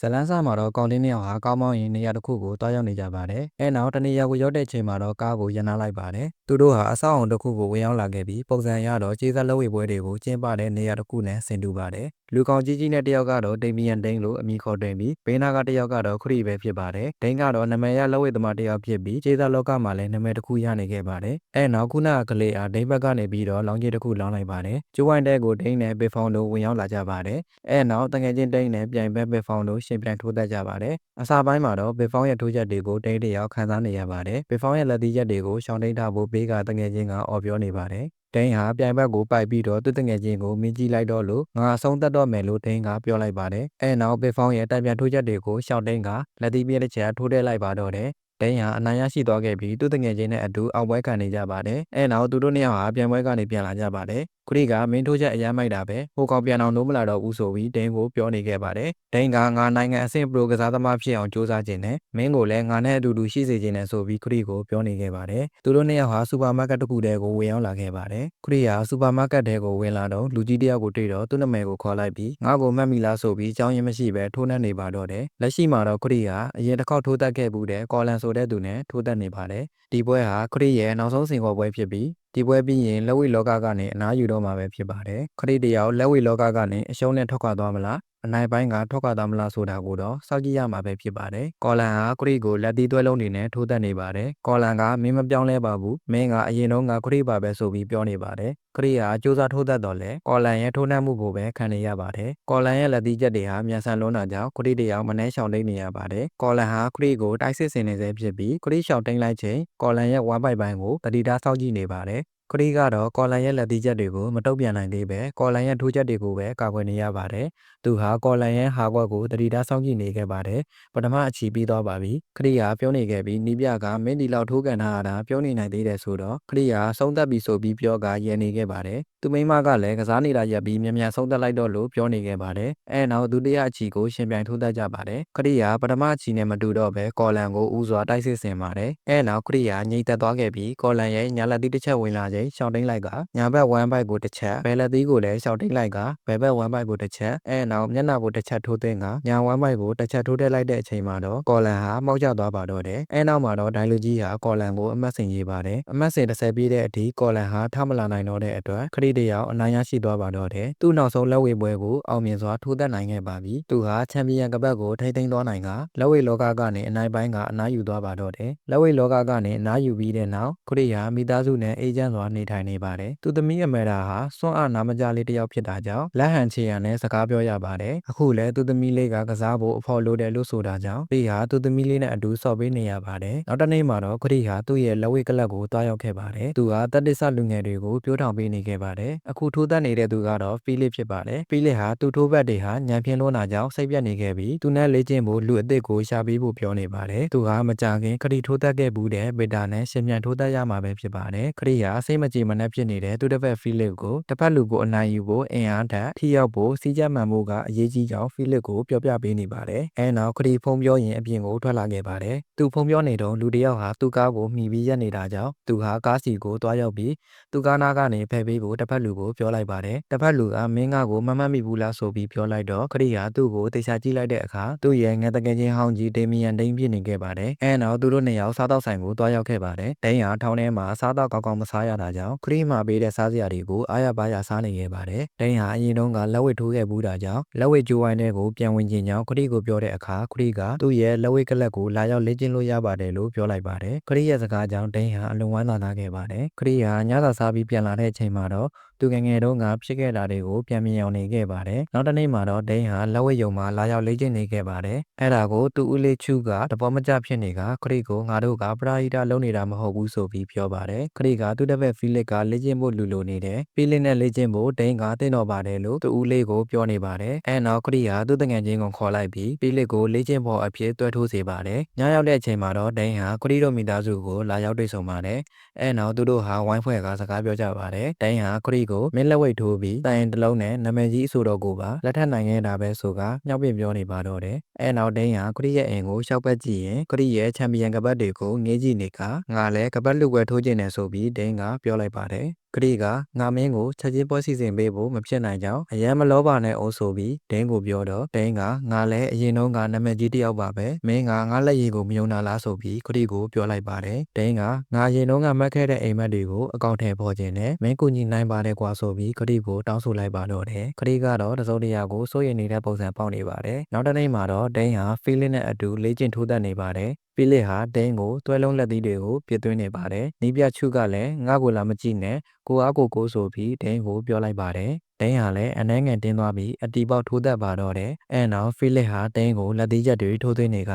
ဇလန်းဆာမှာတော့ကောင်တင်းနှစ်ယောက်ဟာကားမောင်းရင်နေရာတစ်ခုကိုတွားရောက်နေကြပါတယ်။အဲနောက်တနေရာကိုရောက်တဲ့အချိန်မှာတော့ကားကိုရပ်နားလိုက်ပါတယ်။သူတို့ဟာအဆောက်အုံတစ်ခုကိုဝင်ရောက်လာခဲ့ပြီးပုံစံအရတော့ကျေးဇက်လက်ဝဲပွဲတွေကိုကျင်းပတဲ့နေရာတစ်ခုနဲ့ဆင်တူပါတယ်။လူကောင်ကြီးကြီးနဲ့တယောက်ကတော့ဒိမီယန်ဒိန်းလို့အမည်ခေါ်တွင်ပြီးဘေးနာကတယောက်ကတော့ခရီပဲဖြစ်ပါတယ်။ဒိန်းကတော့နာမည်ရလက်ဝဲသမားတစ်ယောက်ဖြစ်ပြီးကျေးဇက်လောကမှာလည်းနာမည်တစ်ခုရနေခဲ့ပါတယ်။အဲနောက်ခုနကကလေးအားဒိန်းဘက်ကနေပြီးတော့လောင်းကြီးတစ်ခုလောင်းလိုက်ပါတယ်။ကျိုးဝိုင်းတဲ့ကိုဒိန်းနဲ့ဘေဖောင်တို့ဝင်ရောက်လာကြပါတယ်။အဲနောက်တငယ်ချင်းဒိန်းနဲ့ပြိုင်ဘက်ဘေဖောင်တို့ရှင်ပြိုင်ထိုးတတ်ကြပါတယ်။အစာပိုင်းမှာတော့ဘေဖောင်းရဲ့ထိုးချက်တွေကိုဒိန်းတယောက်ခံစားနေရပါတယ်။ဘေဖောင်းရဲ့လက်သီးချက်တွေကိုရှောင်းတိန်ထားဖို့ဘေးကတငယ်ချင်းကအော်ပြောနေပါတယ်။ဒိန်းဟာပြိုင်ဘက်ကိုပိုက်ပြီးတော့သူ့တငယ်ချင်းကိုမင်းကြည့်လိုက်တော့လို့ငါအဆုံးသတ်တော့မယ်လို့ဒိန်းကပြောလိုက်ပါတယ်။အဲနောက်ဘေဖောင်းရဲ့တံပြန်ထိုးချက်တွေကိုရှောင်းတိန်ကလက်သီးပြည့်တစ်ချက်ထိုးထဲလိုက်ပါတော့တယ်။ဒိန်းဟာအနိုင်ရရှိသွားခဲ့ပြီးသူ့တငယ်ချင်းနဲ့အတူအောက်ပွဲခံနေကြပါတယ်။အဲနောက်သူတို့နှစ်ယောက်ဟာပြန်ပွဲကနေပြန်လာကြပါတယ်။ ခရီကမင်းထိုးချက်အရမ်းမိုက်တာပဲဟိုကောင်ပြန်အောင်လို့မလာတော့ဘူးဆိုပြီးဒိန်းကိုပြောနေခဲ့ပါတယ်။ဒိန်းကငါနိုင်ငံအဆင့်ပရိုကစားသမားဖြစ်အောင်စူးစမ်းခြင်းနဲ့မင်းကိုလည်းငါနဲ့အတူတူရှိစေခြင်းနဲ့ဆိုပြီးခရီကိုပြောနေခဲ့ပါတယ်။သူတို့နှစ်ယောက်ဟာစူပါမားကတ်တစ်ခုတည်းကိုဝင်ရောက်လာခဲ့ပါတယ်။ခရီကစူပါမားကတ်တဲကိုဝင်လာတော့လူကြီးတယောက်ကိုတွေ့တော့သူ့နာမည်ကိုခေါ်လိုက်ပြီးငါ့ကိုမှတ်မိလားဆိုပြီးအကြောင်းရင်းမရှိပဲထိုးနှက်နေပါတော့တယ်။လက်ရှိမှာတော့ခရီကအရင်တစ်ခေါက်ထိုးတက်ခဲ့ဘူးတဲ့ကော်လန်ဆိုတဲ့သူနဲ့ထိုးတက်နေပါတယ်။ဒီပွဲဟာခရီရဲ့နောက်ဆုံးစင်ကောပွဲဖြစ်ပြီး ဒီပွဲပြီးရင်လက်ဝိလောကကနေအနားယူတော့မှာပဲဖြစ်ပါတယ်ခရီးတယောက်လက်ဝိလောကကနေအရှုံးနဲ့ထွက်ခွာသွားမလား အနိုင်ပိုင်းကထွက်ခွာသွားမလားဆိုတာကိုတော့စောင့်ကြည့်ရမှာပဲဖြစ်ပါတယ်ကော်လန်ဟာခရီးကိုလက်သီးသွဲလုံးနေနဲ့ထိုးတက်နေပါတယ်ကော်လန်ကမင်းမပြောင်းလဲပါဘူးမင်းကအရင်တော့ငါခရီးပါပဲဆိုပြီးပြောနေပါတယ်ခရီးဟာစူးစမ်းထိုးသက်တော်လဲကော်လန်ရဲ့ထိုးနှက်မှုကိုပဲခံနေရပါတယ်ကော်လန်ရဲ့လက်သီးချက်တွေဟာမြန်ဆန်လွန်းတာကြောင့်ခရီးတယောက်မနှဲရှောင်တိတ်နေရပါတယ်ကော်လန်ဟာခရီးကိုတိုက်စစ်ဆင်နေစေဖြစ်ပြီးခရီးရှောင်တိတ်လိုက်ချိန်ကော်လန်ရဲ့ဝမ်းပိုက်ပိုင်းကိုတတိထားစောင့်ကြည့်နေပါတယ် ခရီးကတော့ကော်လန်ရဲ့လက်သီးချက်တွေကိုမတုတ်ပြန်နိုင်သေးပဲကော်လန်ရဲ့ထိုးချက်တွေကိုပဲကာကွယ်နေရပါတယ်။သူဟာကော်လန်ရဲ့ဟာကွက်ကိုတတိထားစောင့်ကြည့်နေခဲ့ပါတယ်။ပထမအချီပြီးသွားပါပြီ။ခရီးကပြောနေခဲ့ပြီးနီးပြကမင်းဒီလောက်ထိုးကန်ထားတာပြောနေနိုင်သေးတယ်ဆိုတော့ခရီးကဆုံးသက်ပြီဆိုပြီးပြောကရဲနေခဲ့ပါတယ်။သူမိမကလည်းကစားနေတာရပ်ပြီးမြန်မြန်ဆုံးသက်လိုက်တော့လို့ပြောနေခဲ့ပါတယ်။အဲနောက်ဒုတိယအချီကိုရှင်ပြိုင်ထိုးသက်ကြပါတယ်။ခရီးကပထမအချီနဲ့မတူတော့ပဲကော်လန်ကိုဥစွာတိုက်စစ်ဆင်ပါတယ်။အဲနောက်ခရီးကငြိမ်သက်သွားခဲ့ပြီးကော်လန်ရဲ့ညာလက်သီးတစ်ချက်ဝင်လာချိန်ရှောင်းတိန်လိုက်ကညာဘက်ဝမ်းဘိုက်ကိုတစ်ချက်ဘယ်လက်သီးကိုလည်းရှောင်းတိန်လိုက်ကဘယ်ဘက်ဝမ်းဘိုက်ကိုတစ်ချက်အဲနောက်မျက်နှာကိုတစ်ချက်ထိုးသွင်းကညာဝမ်းဘိုက်ကိုတစ်ချက်ထိုးထည့်လိုက်တဲ့အချိန်မှာတော့ကော်လန်ဟာမောက်ကျသွားပါတော့တယ်အဲနောက်မှာတော့ဒိုင်လူကြီးဟာကော်လန်ကိုအမတ်စင်ရေးပါတယ်အမတ်စင်30ပြည့်တဲ့အထိကော်လန်ဟာထမလာနိုင်တော့တဲ့အတွက်ခရီးတယောက်အနိုင်ရရှိသွားပါတော့တယ်သူ့နောက်ဆုံးလက်ဝဲပွဲကိုအောင်မြင်စွာထိုးသက်နိုင်ခဲ့ပါပြီသူဟာချန်ပီယံကပတ်ကိုထိမ့်သိမ်းသွားနိုင်ကလက်ဝဲလောကကနေအနိုင်ပိုင်းကအနားယူသွားပါတော့တယ်လက်ဝဲလောကကနေအနားယူပြီးတဲ့နောက်ခရီးဟာမိသားစုနဲ့အေဂျင့်စွာနေထိုင်နေပါတယ်သူသမီးအမေရာဟာစွန့်အားနာမကြလေးတစ်ယောက်ဖြစ်တာကြောင့်လက်ဟန်ချေရန်နဲ့စကားပြောရပါတယ်အခုလည်းသူသမီးလေးကကစားဖို့အဖော်လို့တယ်လို့ဆိုတာကြောင့်ဒီဟာသူသမီးလေးနဲ့အတူဆော့ပေးနေရပါတယ်နောက်တစ်နေ့မှာတော့ခရီးဟာသူ့ရဲ့လက်ဝဲကလပ်ကိုတွားရောက်ခဲ့ပါတယ်သူဟာတက်တစ္ဆလူငယ်တွေကိုပြောထောင်ပေးနေခဲ့ပါတယ်အခုထိုးသက်နေတဲ့သူကတော့ဖီလစ်ဖြစ်ပါတယ်ဖီလစ်ဟာသူ့ထိုးဘက်တွေဟာညံပြင်းလွန်းတာကြောင့်စိတ်ပြတ်နေခဲ့ပြီးသူနဲ့လေ့ကျင့်ဖို့လူအစ်စ်ကိုရှာပေးဖို့ပြောနေပါတယ်သူဟာမကြခင်ခရီးထိုးသက်ခဲ့ဘူးတဲ့ဗေတာနဲ့ရှင်မြန်ထိုးသက်ရမှာပဲဖြစ်ပါတယ်ခရီးဟာစိတ်မကြည်မနှက်ဖြစ်နေတဲ့သူတစ်ဖက်ဖီလစ်ကိုတစ်ဖက်လူကိုအနိုင်ယူဖို့အင်အားထက်ထိရောက်ဖို့စီးကြမှန်မှုကအရေးကြီးကြောင်းဖီလစ်ကိုပြောပြပေးနေပါတယ်အဲနောက်ခရီးဖုံပြောရင်အပြင်ကိုထွက်လာခဲ့ပါတယ်သူဖုံပြောနေတော့လူတစ်ယောက်ဟာသူ့ကားကိုမှီပြီးရက်နေတာကြောင့်သူဟာကားစီကိုတွားရောက်ပြီးသူကားနားကနေဖယ်ပေးဖို့တစ်ဖက်လူကိုပြောလိုက်ပါတယ်တစ်ဖက်လူကမင်းကကိုမမှတ်မိဘူးလားဆိုပြီးပြောလိုက်တော့ခရီးဟာသူ့ကိုတေချာကြည့်လိုက်တဲ့အခါသူ့ရဲ့ငယ်တကယ်ချင်းဟောင်းကြီးဒေမီယန်ဒိန်းပြနေခဲ့ပါတယ်အဲနောက်သူတို့နှစ်ယောက်စားတော့ဆိုင်ကိုတွားရောက်ခဲ့ပါတယ်ဒိန်းဟာထောင်းထဲမှာစားတော့ကောင်းကောင်းမစားရတာကြောင့်ခရီးမှာပေးတဲ့စားစရာတွေကိုအားရပါးရစားနေခဲ့ပါတယ်ဒိန်းဟာအရင်တုန်းကလက်ဝဲထိုးခဲ့ဘူးတာကြောင့်လက်ဝဲကြိုးဝိုင်းတဲ့ကိုပြန်ဝင်ခြင်းကြောင့်ခရီးကိုပြောတဲ့အခါခရီးကသူ့ရဲ့လက်ဝဲကလပ်ကိုလာရောက်လေ့ကျင့်လို့ရပါတယ်လို့ပြောလိုက်ပါတယ်ခရီးရဲ့စကားကြောင့်ဒိန်းဟာအလွန်ဝမ်းသာနာခဲ့ပါတယ်ခရီးဟာညစာစားပြီးပြန်လာတဲ့အချိန်မှာတော့ သူငယ်ငယ်တုန်းကဖြစ်ခဲ့တာတွေကိုပြန်မြင်အောင်နေခဲ့ပါတယ်။နောက်တစ်နေ့မှာတော့ဒိန်းဟာလက်ဝဲယုံမှာလာရောက်လေ့ကျင့်နေခဲ့ပါတယ်။အဲ့ဒါကိုသူ့ဦးလေးချူကတပေါ်မကျဖြစ်နေကခရီကိုငါတို့ကပရာဟိတလုံးနေတာမဟုတ်ဘူးဆိုပြီးပြောပါတယ်။ခရီကသူ့တစ်ဖက်ဖီလစ်ကလေ့ကျင့်ဖို့လူလိုနေတယ်။ဖီလစ်နဲ့လေ့ကျင့်ဖို့ဒိန်းကတင့်တော်ပါတယ်လို့သူ့ဦးလေးကိုပြောနေပါတယ်။အဲ့နောက်ခရီကသူ့တငယ်ချင်းကိုခေါ်လိုက်ပြီးဖီလစ်ကိုလေ့ကျင့်ဖို့အဖြစ်တွဲထိုးစေပါတယ်။ညရောက်တဲ့အချိန်မှာတော့ဒိန်းဟာခရီတို့မိသားစုကိုလာရောက်တွေ့ဆုံပါတယ်။အဲ့နောက်သူတို့ဟာဝိုင်းဖွဲ့ကစကားပြောကြပါတယ်။ဒိန်းဟာခရီကိုမင်းလက်ဝဲထိုးပြီးတိုင်တလုံးနဲ့နာမည်ကြီးအဆိုတော်ကိုပါလက်ထပ်နိုင်ခဲ့တာပဲဆိုကမြောက်ပြပြောနေပါတော့တယ်။အဲနောက်ဒိန်းဟာခရီးရဲ့အိမ်ကိုရှောက်ပတ်ကြည့်ရင်ခရီးရဲ့ချန်ပီယံကပတ်တွေကိုငေးကြည့်နေကငါလည်းကပတ်လူွယ်ထိုးခြင်းနဲ့ဆိုပြီးဒိန်းကပြောလိုက်ပါတယ်။ခရီးကငါမင်းကိုချက်ချင်းပွဲစီစဉ်ပေးဖို့မဖြစ်နိုင်ကြောင်းအယံမလောပါနဲ့အုပ်ဆိုပြီးဒင်းကိုပြောတော့ဒင်းကငါလည်းအရင်တုန်းကနာမည်ကြီးတစ်ယောက်ပါပဲမင်းကငါလက်ရည်ကိုမယုံနာလားဆိုပြီးခရီးကိုပြောလိုက်ပါတယ်ဒင်းကငါအရင်တုန်းကမှတ်ခဲ့တဲ့အိမ်မက်တွေကိုအကောင့်ထဲပေါ်ခြင်းနဲ့မင်းကူညီနိုင်ပါတယ်ကွာဆိုပြီးခရီးကိုတောင်းဆိုလိုက်ပါတော့တယ်ခရီးကတော့တစုံတရာကိုစိုးရိမ်နေတဲ့ပုံစံပေါက်နေပါတယ်နောက်တစ်နေ့မှာတော့ဒင်းဟာဖီလစ်နဲ့အတူလေ့ကျင့်ထိုးသက်နေပါတယ် ဖိလစ်ဟာဒိန်းကိုတွဲလုံးလက်သီးတွေကိုပြစ်သွင်းနေပါတယ်။နီးပြချုကလည်းငါ့ကိုလာမကြည့်နဲ့ကိုအားကိုကိုဆိုပြီးဒိန်းကိုပြောလိုက်ပါတယ်။ဒိန်းဟာလည်းအနှဲငယ်တင်းသွားပြီးအတီပေါက်ထိုးသက်ပါတော့တယ်။အဲနောက်ဖိလစ်ဟာဒိန်းကိုလက်သီးချက်တွေထိုးသွင်းနေက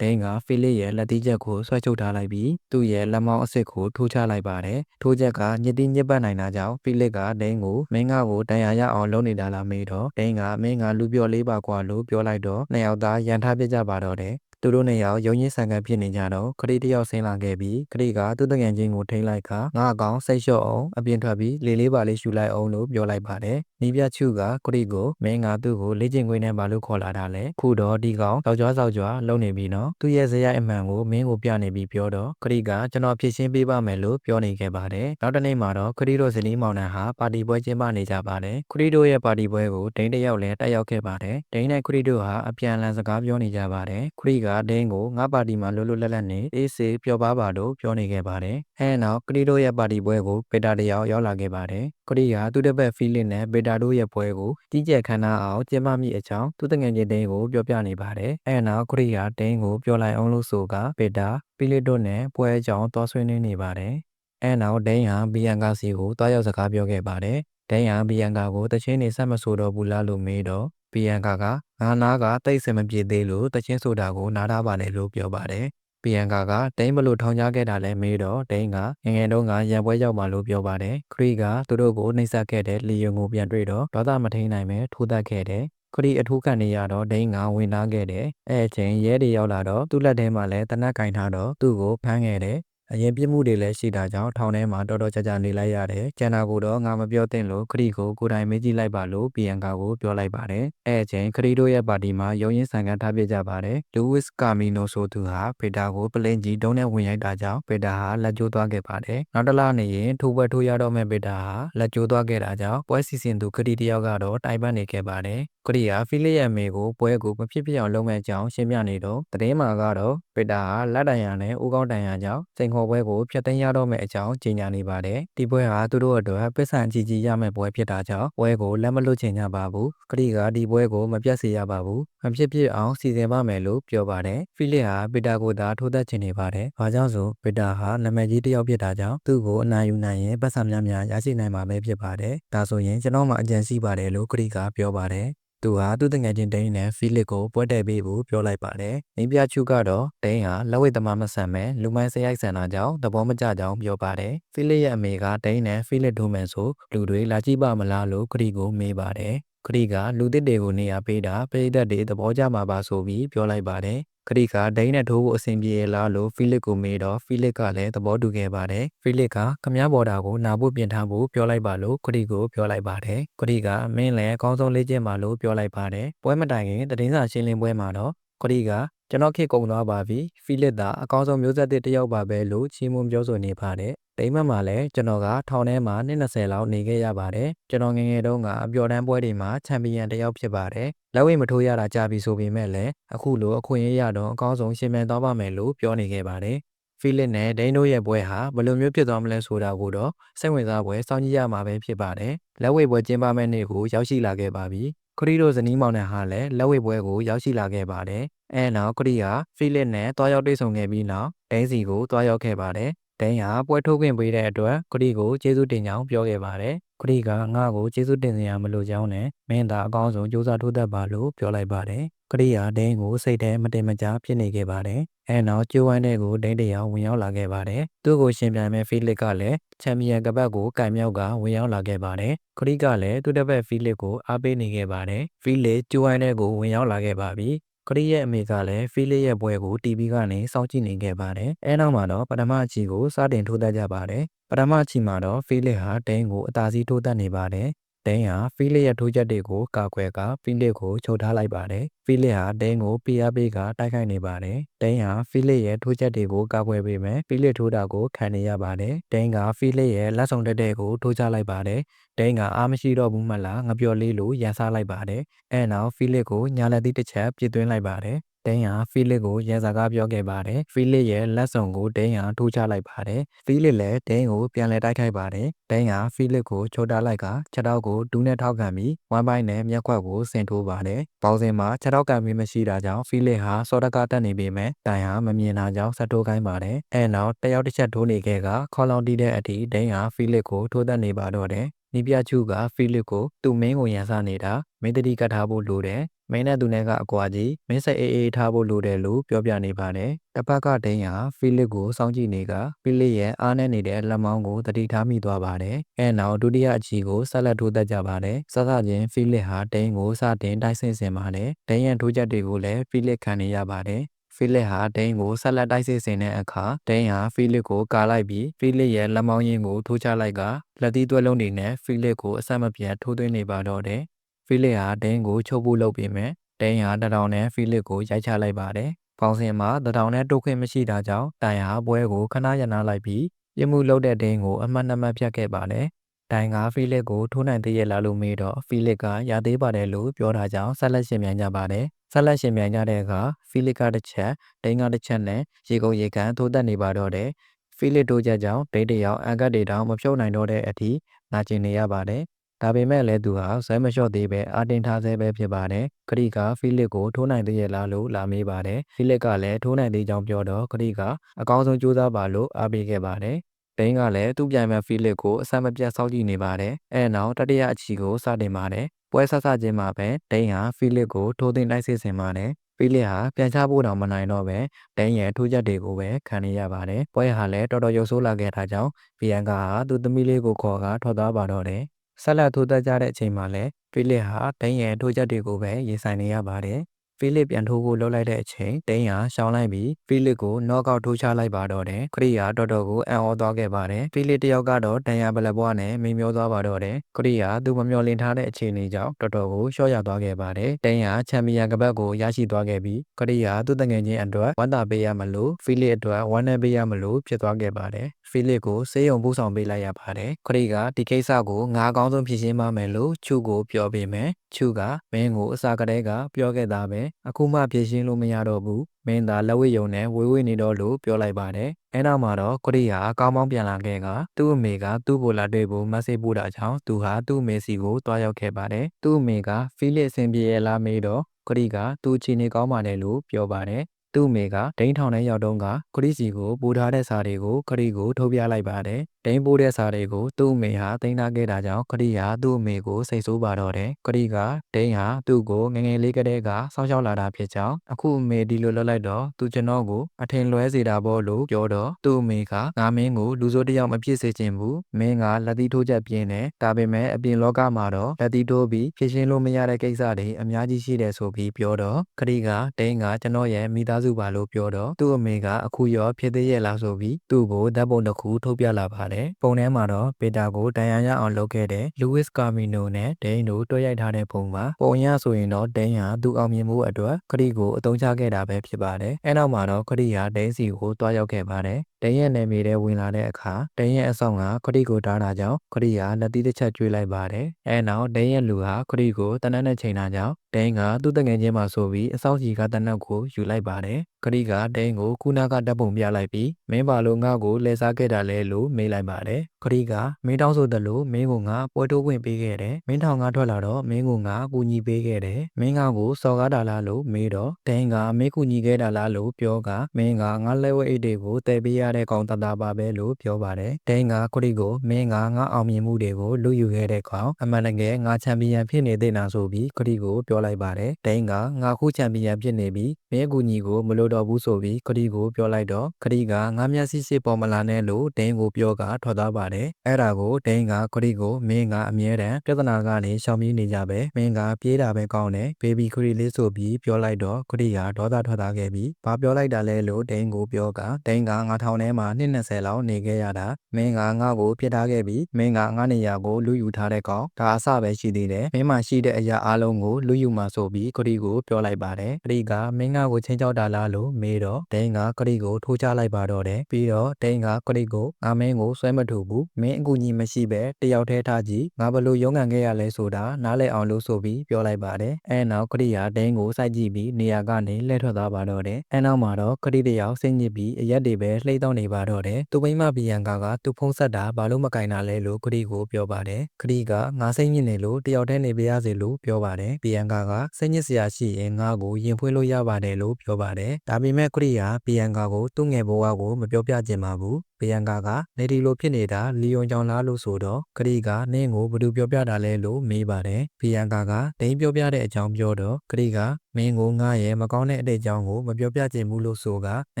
ဒိန်းကဖိလစ်ရဲ့လက်သီးချက်ကိုဆွဲချုပ်ထားလိုက်ပြီးသူ့ရဲ့လက်မောင်းအစ်စ်ကိုထိုးချလိုက်ပါတယ်။ထိုးချက်ကညစ်တိညစ်ပတ်နိုင်တာကြောင့်ဖိလစ်ကဒိန်းကိုမင်းကကိုတန်ရာရအောင်လုပ်နေတာလားမေးတော့ဒိန်းကမင်းကလူပြောလေးပါကွာလို့ပြောလိုက်တော့နှစ်ယောက်သားရန်ထားပြကြပါတော့တယ်။ သူတို့နှစ်ယောက်ရုံရင်းဆန်ကန်ဖြစ်နေကြတော့ခရီးတယောက်ဆင်းလာခဲ့ပြီးခရီးကသူ့တငယ်ချင်းကိုထိန်းလိုက်ကငါအကောင်စိတ်လျှော့အောင်အပြင်ထွက်ပြီးလေလေးပါလေးရှူလိုက်အောင်လို့ပြောလိုက်ပါတယ်။နီးပြချုကခရီးကိုမင်းကသူ့ကိုလေ့ကျင့်ခွင့်နဲ့ဘာလို့ခေါ်လာတာလဲ။ခုတော့ဒီကောင်တောက်ကြွားဆောက်ကြွားလုံနေပြီနော်။သူ့ရဲ့ဇယိုက်အမှန်ကိုမင်းကိုပြနေပြီးပြောတော့ခရီးကကျွန်တော်ဖြည့်ရှင်းပေးပါမယ်လို့ပြောနေခဲ့ပါတယ်။နောက်တစ်နေ့မှာတော့ခရီးတို့ဇနီးမောင်နှံဟာပါတီပွဲကျင်းပနေကြပါတယ်။ခရီးတို့ရဲ့ပါတီပွဲကိုဒိန်းတယောက်လည်းတက်ရောက်ခဲ့ပါတယ်။ဒိန်းနဲ့ခရီးတို့ဟာအပြန်အလှန်စကားပြောနေကြပါတယ်။ခရီးကဒိန်းကိုငါပါတီမှာလွတ်လွတ်လပ်လပ်နေအေးစေးပျော်ပါပါလို့ပြောနေခဲ့ပါတယ်။အဲနောက်ခရီးတို့ရဲ့ပါတီပွဲကိုပေတာတယောက်ရောက်လာခဲ့ပါတယ်။ခရီးကသူ့တစ်ပတ်ဖီလစ်နဲ့ပေတာတို့ရဲ့ပွဲကိုကြီးကျယ်ခမ်းနားအောင်ကျင်းပမိအကြောင်းသူ့တငယ်ချင်းဒိန်းကိုပြောပြနေပါတယ်။အဲနောက်ခရီးကဒိန်းကိုပြောလိုက်အောင်လို့ဆိုကပေတာဖီလစ်တို့နဲ့ပွဲအကြောင်းသွားဆွေးနွေးနေပါတယ်။အဲနောက်ဒိန်းဟာဘီယန်ကာစီကိုတွားရောက်စကားပြောခဲ့ပါတယ်။ဒိန်းဟာဘီယန်ကာကိုတချင်းနေဆက်မဆိုတော့ဘူးလားလို့မေးတော့ ဘီယန်ကာကငါနာကတိတ်ဆင်မပြေသေးလို့တချင်းဆိုတာကိုနားထားပါလေလို့ပြောပါတယ်။ဘီယန်ကာကဒိန်းဘလို့ထောင်ချခဲ့တာလဲမေးတော့ဒိန်းကငငယ်တုန်းကရံပွဲရောက်မှလို့ပြောပါတယ်။ခရီကသူတို့ကိုနှိပ်စက်ခဲ့တဲ့လီယွန်ကိုပြန်တွေ့တော့ဒေါသမထိန်နိုင်ပဲထိုးသက်ခဲ့တယ်။ခရီအထူးခံနေရတော့ဒိန်းကဝင်လာခဲ့တယ်။အဲအချိန်ရဲတွေရောက်လာတော့သူ့လက်ထဲမှာလည်းတနက်ကင်ထားတော့သူ့ကိုဖမ်းခဲ့တယ်။ အရင်ပြစ်မှုတွေလည်းရှိတာကြောင့်ထောင်ထဲမှာတော်တော်ကြာကြာနေလိုက်ရတယ်။ကျန်တာကိုတော့ငါမပြောသင့်လို့ခရီကိုကိုယ်တိုင်မေးကြည့်လိုက်ပါလို့ပီယန်ကာကိုပြောလိုက်ပါတယ်။အဲအချိန်ခရီတို့ရဲ့ပါတီမှာရုံရင်းဆန်ကန်ထားပြကြပါတယ်။လူးဝစ်ကာမီနိုဆိုသူဟာပေတာကိုပလင်ကြီးဒုံးနဲ့ဝင်ရိုက်တာကြောင့်ပေတာဟာလက်ကျိုးသွားခဲ့ပါတယ်။နောက်တစ်လနေရင်ထိုးပွဲထိုးရတော့မဲ့ပေတာဟာလက်ကျိုးသွားခဲ့တာကြောင့်ပွဲစီစဉ်သူခရီတယောက်ကတော့တိုင်ပတ်နေခဲ့ပါတယ်။ခရီယာဖီလစ်ရဲ့မေကိုပွဲကိုမဖြစ်ဖြစ်အောင်လုပ်မဲ့အကြောင်းရှင်းပြနေတော့တည်င်းမှာကတော့ပေတာဟာလက်တန်ရနဲ့ဦးကောင်းတန်ရကြောင့်စိန်ခေါ်ပွဲကိုဖျက်သိမ်းရတော့မဲ့အကြောင်းကြေညာနေပါတယ်ဒီပွဲဟာသူတို့အတွက်ပစ္စံကြီးကြီးရမဲ့ပွဲဖြစ်တာကြောင့်ပွဲကိုလက်မလွတ်ချင်ကြပါဘူးခရီကဒီပွဲကိုမပြတ်စေရပါဘူးမဖြစ်ဖြစ်အောင်စီစဉ်ပါမယ်လို့ပြောပါတယ်ဖီလစ်ဟာပေတာကိုသာထိုးသက်ချင်နေပါတယ်ဘာကြောင့်ဆိုပေတာဟာနာမည်ကြီးတစ်ယောက်ဖြစ်တာကြောင့်သူ့ကိုအနိုင်ယူနိုင်ရင်ပတ်စံများများရရှိနိုင်မှာပဲဖြစ်ပါတယ်ဒါဆိုရင်ကျွန်တော်မှအကြံရှိပါတယ်လို့ခရီကပြောပါတယ် သူဟာသူ့တငယ်ချင်းဒိန်းနဲ့ဖီလစ်ကိုပွဲတက်ပေးဖို့ပြောလိုက်ပါတယ်။မင်းပြချူကတော့ဒိန်းဟာလက်ဝိတ်သမားမဆန်မဲ့လူမိုင်းစရိုက်ဆန်တာကြောင့်သဘောမကျကြောင်းပြောပါတယ်။ဖီလစ်ရဲ့အမေကဒိန်းနဲ့ဖီလစ်တို့မယ်ဆိုလူတွေလာကြည့်ပါမလားလို့ခရီကိုမေးပါတယ်။ ခရီကလူတစ်တွေကိုနေရာပေးတာပြည်သက်တွေသဘောကျမှာပါဆိုပြီးပြောလိုက်ပါတယ်။ခရီကဒိန်းနဲ့ထိုးဖို့အဆင်ပြေလားလို့ဖီလစ်ကိုမေးတော့ဖီလစ်ကလည်းသဘောတူခဲ့ပါတယ်။ဖီလစ်ကခမားဘော်ဒါကိုနာဖို့ပြင်ထားဖို့ပြောလိုက်ပါလို့ခရီကိုပြောလိုက်ပါတယ်။ခရီကမင်းလည်းအကောင်းဆုံးလေ့ကျင့်ပါလို့ပြောလိုက်ပါတယ်။ပွဲမတိုင်ခင်သတင်းစာရှင်းလင်းပွဲမှာတော့ခရီကကျွန်တော်ခေတ်ကုန်သွားပါပြီ။ဖီလစ်သာအကောင်းဆုံးမျိုးဆက်သစ်တစ်ယောက်ပါပဲလို့ချီးမွမ်းပြောဆိုနေပါတယ်။ တိမ်မတ်မှာလည်းကျွန်တော်ကထောင်ထဲမှာနှစ်20လောက်နေခဲ့ရပါတယ်။ကျွန်တော်ငငယ်တုန်းကအပျော်တမ်းပွဲတွေမှာချန်ပီယံတစ်ယောက်ဖြစ်ပါတယ်။လက်ဝိတ်မထိုးရတာကြာပြီဆိုပေမဲ့လည်းအခုလိုအခွင့်အရေးရတော့အကောင်းဆုံးရှင်မြန်သွားပါမယ်လို့ပြောနေခဲ့ပါတယ်။ဖီလစ်နဲ့ဒိန်းတို့ရဲ့ပွဲဟာဘယ်လိုမျိုးဖြစ်သွားမလဲဆိုတာကိုတော့စိတ်ဝင်စားပွဲစောင့်ကြည့်ရမှာပဲဖြစ်ပါတယ်။လက်ဝိတ်ပွဲကျင်းပမဲ့နေ့ကိုရောက်ရှိလာခဲ့ပါပြီ။ခရီတို့ဇနီးမောင်နှံဟာလည်းလက်ဝိတ်ပွဲကိုရောက်ရှိလာခဲ့ပါတယ်။အဲနောက်ခရီကဖီလစ်နဲ့တွားရောက်တွေ့ဆုံခဲ့ပြီးနောက်ဒိန်းစီကိုတွားရောက်ခဲ့ပါတယ်။ ဒိန်းဟာပွဲထုတ်ခွင့်ပေးတဲ့အတွက်ခရီကိုကျေးဇူးတင်ကြောင်းပြောခဲ့ပါတယ်။ခရီကငါ့ကိုကျေးဇူးတင်စရာမလိုကြောင်းနဲ့မင်းသာအကောင်းဆုံးကြိုးစားထိုးတတ်ပါလို့ပြောလိုက်ပါတယ်။ခရီယာဒိန်းကိုစိတ်ထဲမတင်မကြဖြစ်နေခဲ့ပါတယ်။အဲနောက်ကျိုးဝိုင်းတဲ့ကိုဒိန်းတယောက်ဝင်ရောက်လာခဲ့ပါတယ်။သူ့ကိုရှင်ပြန်မဲ့ဖီလစ်ကလည်းချန်ပီယံကပတ်ကိုကင်မြောက်ကဝင်ရောက်လာခဲ့ပါတယ်။ခရီကလည်းသူ့တစ်ဖက်ဖီလစ်ကိုအားပေးနေခဲ့ပါတယ်။ဖီလစ်ကျိုးဝိုင်းတဲ့ကိုဝင်ရောက်လာခဲ့ပါပြီ။ ခရီးရဲ့အမေကလည်းဖီလစ်ရဲ့ပွဲကို TV ကနေစောင့်ကြည့်နေခဲ့ပါတယ်။အဲနောက်မှာတော့ပထမအချီကိုစတင်ထိုးသက်ကြပါတယ်။ပထမအချီမှာတော့ဖီလစ်ဟာဒိန်းကိုအသာစီးထိုးသက်နေပါတယ်။ ဒိန်းဟာဖီလစ်ရဲ့ထိုးချက်တွေကိုကာကွယ်ကာဖီလစ်ကိုချုပ်ထားလိုက်ပါတယ်ဖီလစ်ဟာဒိန်းကိုဖိအားပေးကတိုက်ခိုက်နေပါတယ်ဒိန်းဟာဖီလစ်ရဲ့ထိုးချက်တွေကိုကာကွယ်ပေးမယ်ဖီလစ်ထိုးတာကိုခံနေရပါတယ်ဒိန်းကဖီလစ်ရဲ့လက်ဆောင်တက်တဲ့ကိုထိုးချလိုက်ပါတယ်ဒိန်းကအားမရှိတော့ဘူးမလားငပြော်လေးလိုရန်စားလိုက်ပါတယ်အဲနောက်ဖီလစ်ကိုညာလက်သီးတစ်ချက်ပစ်သွင်းလိုက်ပါတယ် ဒိန်းဟာဖီလစ်ကိုရန်စကားပြောခဲ့ပါတယ်ဖီလစ်ရဲ့လက်ဆောင်ကိုဒိန်းဟာထိုးချလိုက်ပါတယ်ဖီလစ်လည်းဒိန်းကိုပြန်လဲတိုက်ခိုက်ပါတယ်ဒိန်းဟာဖီလစ်ကိုချိုးတာလိုက်ကခြေထောက်ကိုဒူးနဲ့ထောက်ခံပြီးဝမ်းပိုင်းနဲ့မျက်ခွက်ကိုဆင်ထိုးပါတယ်ပေါင်းစင်မှာခြေထောက်ကန်ပြီးမရှိတာကြောင့်ဖီလစ်ဟာစောတကားတက်နေပေမဲ့တိုင်ဟာမမြင်တာကြောင့်ဆက်ထိုးခိုင်းပါတယ်အဲနောက်တယောက်တစ်ချက်ထိုးနေခဲ့ကခေါလောင်တီးတဲ့အထိဒိန်းဟာဖီလစ်ကိုထိုးတက်နေပါတော့တယ်နီးပြချူကဖီလစ်ကိုသူ့မင်းကိုရန်စနေတာမင်းတတိကတ်ထားဖို့လိုတယ် မင်းနဲ့သူနဲ့ကအကွာကြီးမင်းစိတ်အေးအေးထားဖို့လိုတယ်လို့ပြောပြနေပါတယ်တစ်ဖက်ကဒိန်းဟာဖီလစ်ကိုစောင့်ကြည့်နေကဖီလစ်ရဲ့အားနဲ့နေတဲ့လက်မောင်းကိုတတိထားမိသွားပါတယ်အဲနောက်ဒုတိယအချီကိုဆက်လက်ထိုးသက်ကြပါတယ်စသချင်းဖီလစ်ဟာဒိန်းကိုစတင်တိုက်ဆင်စင်ပါတယ်ဒိန်းရဲ့ထိုးချက်တွေကိုလည်းဖီလစ်ခံနေရပါတယ်ဖီလစ်ဟာဒိန်းကိုဆက်လက်တိုက်စစ်ဆင်တဲ့အခါဒိန်းဟာဖီလစ်ကိုကာလိုက်ပြီးဖီလစ်ရဲ့လက်မောင်းရင်းကိုထိုးချလိုက်ကလက်သီးသွဲလုံးတွေနဲ့ဖီလစ်ကိုအဆက်မပြတ်ထိုးသွင်းနေပါတော့တယ် ဖီလစ်ဟာဒိန်းကိုချုပ်ဖို့လုပ်ပြီးမြဲဒိန်းဟာတထောင်နဲ့ဖီလစ်ကိုရိုက်ချလိုက်ပါတယ်ပေါင်းစင်မှာတထောင်နဲ့တုတ်ခွင့်မရှိတာကြောင့်တိုင်ဟာပွဲကိုခဏရနာလိုက်ပြီးပြမှုလုပ်တဲ့ဒိန်းကိုအမှတ်နှမှတ်ဖြတ်ခဲ့ပါတယ်တိုင်ကဖီလစ်ကိုထိုးနိုင်သေးရဲ့လားလို့မေးတော့ဖီလစ်ကရသေးပါတယ်လို့ပြောတာကြောင့်ဆက်လက်ရှင်မြန်ကြပါတယ်ဆက်လက်ရှင်မြန်ကြတဲ့အခါဖီလစ်ကတစ်ချက်ဒိန်းကတစ်ချက်နဲ့ရေကုန်ရေကန်ထိုးတက်နေပါတော့တယ်ဖီလစ်တို့ချက်ကြောင့်ဒိတ်တယောက်အန်ကတ်တွေတောင်မဖြုတ်နိုင်တော့တဲ့အထိနာကျင်နေရပါတယ် ဒါပေမဲ့လည်းသူဟာဇဲမလျှော့သေးပဲအာတင်ထားဆဲပဲဖြစ်ပါတယ်။ခရီကဖီလစ်ကိုထိုးနိုင်သေးရဲ့လားလို့လာမေးပါတယ်။ဖီလစ်ကလည်းထိုးနိုင်သေးကြောင်းပြောတော့ခရီကအကောင်းဆုံးကြိုးစားပါလို့အားပေးခဲ့ပါတယ်။ဒိန်းကလည်းသူ့ပြိုင်မဲ့ဖီလစ်ကိုအဆက်မပြတ်စောင့်ကြည့်နေပါတယ်။အဲနောက်တတိယအချီကိုစတင်ပါတယ်။ပွဲဆက်ဆချင်းမှာပဲဒိန်းဟာဖီလစ်ကိုထိုးသိမ်းတိုက်စစ်ဆင်ပါတယ်။ဖီလစ်ဟာပြန်ချဖို့တော့မနိုင်တော့ပဲဒိန်းရဲ့ထိုးချက်တွေကိုပဲခံနေရပါတယ်။ပွဲဟာလည်းတော်တော်ရုပ်ဆိုးလာခဲ့တာကြောင့်ဘီယန်ကာဟာသူ့သမီးလေးကိုခေါ်ကထွက်သွားပါတော့တယ်။ ဆက်လက်ထိုးသက်ကြတဲ့အချိန်မှာလည်းဖိလစ်ဟာဒိန်းရဲ့ထိုးချက်တွေကိုပဲရင်ဆိုင်နေရပါတယ်။ဖိလစ်ပြန်ထိုးဖို့လှုပ်လိုက်တဲ့အချိန်ဒိန်းဟာရှောင်းလိုက်ပြီးဖိလစ်ကိုနော့ကောက်ထိုးချလိုက်ပါတော့တယ်ခရီးဟာတော်တော်ကိုအံ့ဩသွားခဲ့ပါတယ်ဖိလစ်တယောက်ကတော့ဒဏ်ရာပလက်ဘွားနဲ့မိမျောသွားပါတော့တယ်ခရီးဟာသူမမျောလင့်ထားတဲ့အခြေအနေကြောင့်တော်တော်ကိုရှော့ရသွားခဲ့ပါတယ်ဒိန်းဟာချန်ပီယံကပတ်ကိုရရှိသွားခဲ့ပြီးခရီးဟာသူ့တငယ်ချင်းအတွက်ဝမ်းသာပေးရမလို့ဖိလစ်အတွက်ဝမ်းနည်းပေးရမလို့ဖြစ်သွားခဲ့ပါတယ် ဖိလစ်ကိုစေးရုံပို့ဆောင်ပေးလိုက်ရပါတယ်ခရီးကဒီကိစ္စကိုငါအကောင်းဆုံးဖြေရှင်းပါမယ်လို့ချူကိုပြောပေးမယ်ချူကမင်းကိုအစာကလေးကပြောခဲ့တာပဲအခုမှဖြေရှင်းလို့မရတော့ဘူးမင်းသာလက်ဝဲယုံနဲ့ဝေးဝေးနေတော့လို့ပြောလိုက်ပါတယ်အဲနောက်မှာတော့ကိုရီးယားကောင်းမောင်းပြန်လာခဲ့ကသူ့အမေကသူ့ကိုလာတွေ့ဖို့မက်ဆေ့ပို့တာကြောင့်သူဟာသူ့အမေစီကိုတွားရောက်ခဲ့ပါတယ်သူ့အမေကဖီလစ်အဆင်ပြေရလားမေးတော့ကိုရီးကသူ့ချီနေကောင်းပါတယ်လို့ပြောပါတယ် သူ့အမေကဒိန်းထောင်ထဲရောက်တော့ကခရီးစီကိုပို့ထားတဲ့စာတွေကိုခရီးကိုထုတ်ပြလိုက်ပါတယ် ဒိန်းပိုးတဲ့စာတွေကိုသူ့အမေဟာတင်ထားခဲ့တာကြောင့်ခရီးဟာသူ့အမေကိုစိတ်ဆိုးပါတော့တယ်ခရီးကဒိန်းဟာသူ့ကိုငငယ်လေးကတည်းကစောင့်ရှောက်လာတာဖြစ်ကြောင်းအခုအမေဒီလိုလွတ်လိုက်တော့သူကျွန်တော်ကိုအထင်လွဲစေတာပေါ့လို့ပြောတော့သူ့အမေကငါမင်းကိုလူဆိုးတစ်ယောက်မဖြစ်စေချင်ဘူးမင်းကလက်သီးထိုးချက်ပြင်းတယ်ဒါပေမဲ့အပြင်လောကမှာတော့လက်သီးထိုးပြီးဖြစ်ရှင်းလို့မရတဲ့ကိစ္စတွေအများကြီးရှိတယ်ဆိုပြီးပြောတော့ခရီးကဒိန်းကကျွန်တော်ရဲ့မိသားစုပါလို့ပြောတော့သူ့အမေကအခုရောဖြစ်သေးရဲ့လားဆိုပြီးသူ့ကိုဓာတ်ပုံတစ်ခုထုတ်ပြလာပါတယ်ပါတယ်။ပုံထဲမှာတော့ပေတာကိုတန်ရန်ရအောင်လုပ်ခဲ့တဲ့ Louis Camino နဲ့ဒိန်းတို့တွဲရိုက်ထားတဲ့ပုံပါ။ပုံရဆိုရင်တော့ဒိန်းဟာသူအောင်မြင်မှုအတွက်ခရီးကိုအသုံးချခဲ့တာပဲဖြစ်ပါတယ်။အဲနောက်မှာတော့ခရီးဟာဒိန်းစီကိုတွားရောက်ခဲ့ပါတယ်။ ဒိန်းရဲ့နယ်မြေထဲဝင်လာတဲ့အခါဒိန်းရဲ့အဆောင်ကခရီးကိုတားတာကြောင့်ခရီးဟာလက်သီးတစ်ချက်ကျွေးလိုက်ပါတယ်။အဲနောက်ဒိန်းရဲ့လူဟာခရီးကိုတနက်နဲ့ချိန်တာကြောင့်ဒိန်းကသူ့တငယ်ချင်းမှဆိုပြီးအဆောင်ကြီးကတနက်ကိုယူလိုက်ပါတယ်။ခရီးကဒိန်းကိုခုနကတပ်ပုံပြလိုက်ပြီးမင်းပါလို့ငါ့ကိုလဲစားခဲ့တာလဲလို့မေးလိုက်ပါတယ်။ ခရီးကမင်းတောင်းဆိုတယ်လို့မင်းကငါပွဲတိုးဝင်ပေးခဲ့တယ်။မင်းထောင်ကထွက်လာတော့မင်းကငါကူညီပေးခဲ့တယ်။မင်းကကိုစော်ကားတာလားလို့မေးတော့ဒိန်းကမင်းကူညီခဲ့တာလားလို့ပြောကမင်းကငါလဲဝဲအိတ်တွေကိုတည်ပေးရတဲ့ကောင်တတာပါပဲလို့ပြောပါတယ်။ဒိန်းကခရီးကိုမင်းကငါအောင်မြင်မှုတွေကိုလူယူခဲ့တဲ့ကောင်အမှန်တကယ်ငါချန်ပီယံဖြစ်နေတဲ့နာဆိုပြီးခရီးကိုပြောလိုက်ပါတယ်။ဒိန်းကငါခုချန်ပီယံဖြစ်နေပြီးမင်းကူညီကိုမလို့တော့ဘူးဆိုပြီးခရီးကိုပြောလိုက်တော့ခရီးကငါမျက်စိစစ်ပေါ်မလာနဲ့လို့ဒိန်းကိုပြောကထွက်သွားပါတယ်ပါတယ်အဲ့ဒါကိုဒိန်းကခရီကိုမင်းကအမြဲတမ်းပြဿနာကနေရှောင်ပြေးနေကြပဲမင်းကပြေးတာပဲကောင်းတယ်ဘေဘီခရီလေးဆိုပြီးပြောလိုက်တော့ခရီကဒေါသထွက်သွားခဲ့ပြီးဘာပြောလိုက်တာလဲလို့ဒိန်းကိုပြောကဒိန်းကငါထောင်ထဲမှာနှစ်20လောက်နေခဲ့ရတာမင်းကငါ့ကိုပြစ်ထားခဲ့ပြီးမင်းကငါနေရာကိုလူယူထားတဲ့ကောင်ဒါအစပဲရှိသေးတယ်မင်းမှရှိတဲ့အရာအလုံးကိုလူယူမှဆိုပြီးခရီကိုပြောလိုက်ပါတယ်ခရီကမင်းငါကိုချင်းချောက်တာလားလို့မေးတော့ဒိန်းကခရီကိုထိုးချလိုက်ပါတော့တယ်ပြီးတော့ဒိန်းကခရီကိုငါမင်းကိုဆွဲမထုတ်ဘူးမင်းအကူကြီးမရှိပဲတယောက်တည်းထားကြည့်ငါဘလို့ရုံးကန်ခဲ့ရလဲဆိုတာနားလည်အောင်လို့ဆိုပြီးပြောလိုက်ပါတယ်အဲနောက်ခရီကဒိန်းကိုစိုက်ကြည့်ပြီးနေရာကနေလှည့်ထွက်သွားပါတော့တယ်အဲနောက်မှာတော့ခရီတယောက်ဆင်းညစ်ပြီးအရက်တွေပဲလှိမ့်တော့နေပါတော့တယ်သူမိမဘီယန်ကာကသူဖုံးဆက်တာဘာလို့မကင်တာလဲလို့ခရီကိုပြောပါတယ်ခရီကငါစိတ်ညစ်နေလို့တယောက်တည်းနေပြရစေလို့ပြောပါတယ်ဘီယန်ကာကစိတ်ညစ်စရာရှိရင်ငါကိုရင်ဖွင့်လို့ရပါတယ်လို့ပြောပါတယ်ဒါပေမဲ့ခရီကဘီယန်ကာကိုသူ့ငယ်ဘဝကိုမပြောပြချင်ပါဘူးဘီယန်ကာကနေဒီလိုဖြစ်နေတာလီယွန်ကြောင့်လားလို့ဆိုတော့ခရီကနင်းကိုဘယ်သူပြောပြတာလဲလို့မေးပါတယ်ဘီယန်ကာကဒိန်းပြောပြတဲ့အကြောင်းပြောတော့ခရီက မင်းကိုငါရဲ့မကောင်းတဲ့အတိတ်အကြောင်းကိုမပြောပြချင်ဘူးလို့ဆိုကနှ